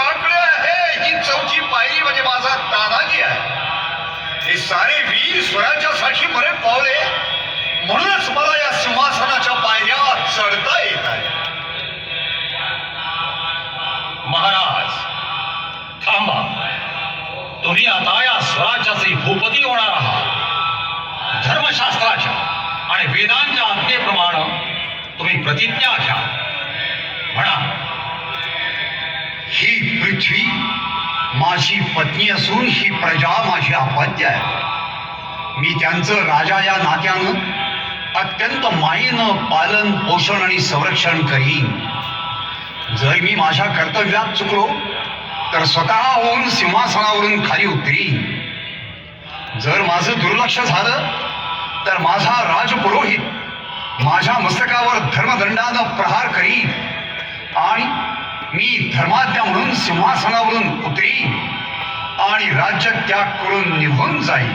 काकड आहे. ही चौथी पायरी म्हणजे माझा तानाजी आहे. हे सारे वीर स्वराज्यासाठी बरे पावले. म्हणूनच मला या सिंहासनाच्या पायऱ्या चढता येत आहे. महाराज थांबा. तुम्ही आता या स्वराज्याचे भूपती होणार आहात. धर्मशास्त्राच्या आणि वेदांच्या आज्ञेप्रमाणे तुम्ही प्रतिज्ञा घ्या. माझी पत्नी असून ही प्रजा माझी अपत्य आहे. मी त्यांचं राजा या नात्यानं अत्यंत मायेनं पालन पोषण आणि संरक्षण करीन. जर मी माझ्या कर्तव्यात चुकलो तर स्वतः होऊन सिंहासनावरून खाली उतरीन. जर माझं दुर्लक्ष झालं तर माझा राजपुरोहित माझ्या मस्तकावर धर्मदंडानं प्रहार करीन आणि मी धर्मात्या म्हणून सिंहासनावरून उतरी आणि राज्य त्याग करून निघून जाईल